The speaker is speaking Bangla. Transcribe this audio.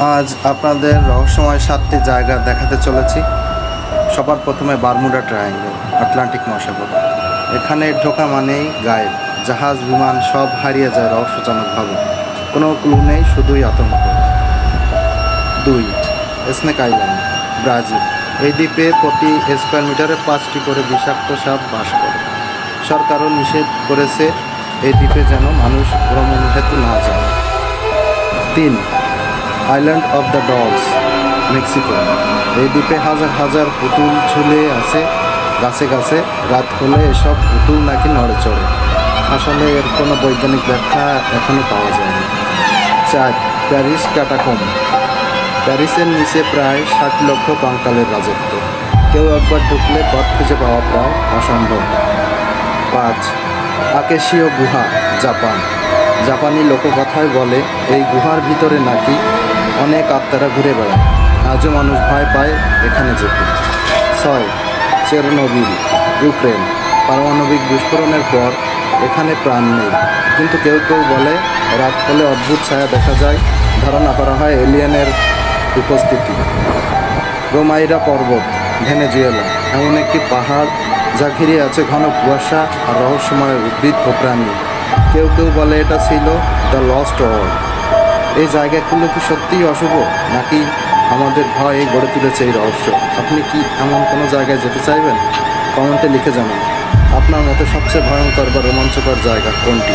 আজ আপনাদের রহস্যময় সাতটি জায়গা দেখাতে চলেছি। সবার প্রথমে বারমুডা ট্রায়াঙ্গেল, আটলান্টিক মহাসাগর। এখানে ঢোকা মানেই গায়েব। জাহাজ, বিমান সব হারিয়ে যায় রহস্যজনকভাবে কোনো ক্লু নেই, শুধুই আতঙ্ক। দুই, স্নেক আইল্যান্ড, ব্রাজিল। এই দ্বীপে প্রতি স্কোয়ার মিটারে পাঁচটি করে বিষাক্ত সাপ বাস করে। সরকারও নিষেধ করেছে এই দ্বীপে যেন মানুষ ভ্রমণ হেতু না যায়। তিন island of the dolls Mexico এই দ্বীপে হাজার হাজার পুতুল ঝুলে আছে, গাছে গাছে। রাত হলে এসব পুতুল নাকি নড়ে চড়ে। আসলে এর কোনো বৈজ্ঞানিক ব্যাখ্যা এখনও পাওয়া যায়নি। চার, প্যারিস ক্যাটাকম প্যারিসের নিচে প্রায় ষাট লক্ষ কঙ্কালের রাজত্ব। কেউ একবার ঢুকলে পথ খুঁজে পাওয়া প্রায় অসম্ভব। পাঁচ, আকেশীয় গুহা, জাপান। জাপানি লোককথায় বলে, এই গুহার ভিতরে নাকি অনেক আত্মারা ঘুরে বেড়ায়। আজও মানুষ ভয় পায় এখানে যেতে। ছয়, চেরনোবিল, ইউক্রেন। পারমাণবিক বিস্ফোরণের পর এখানে প্রাণ নেই। কিন্তু কেউ কেউ বলে, রাত হলে অদ্ভুত ছায়া দেখা যায়। ধারণা করা হয় এলিয়েনের উপস্থিতি। রোমাইরা পর্বত, ভেনেজুয়েলা, এমন একটি পাহাড় যা ঘিরে আছে ঘন কুয়াশা আর রহস্যময় উদ্ভিদ ও প্রাণী। কেউ কেউ বলে, এটা ছিল দ্য লস্ট ওয়ার্ল্ড এই জায়গাগুলো কি সত্যিই অশুভ? নাকি আমাদের ভয়ে গড়ে তুলেছে এই রহস্য? আপনি কি এমন কোনো জায়গায় যেতে চাইবেন? কমেন্টে লিখে জানান। আপনার মতো সবচেয়ে ভয়ঙ্কর বা রোমাঞ্চকর জায়গা কোনটি?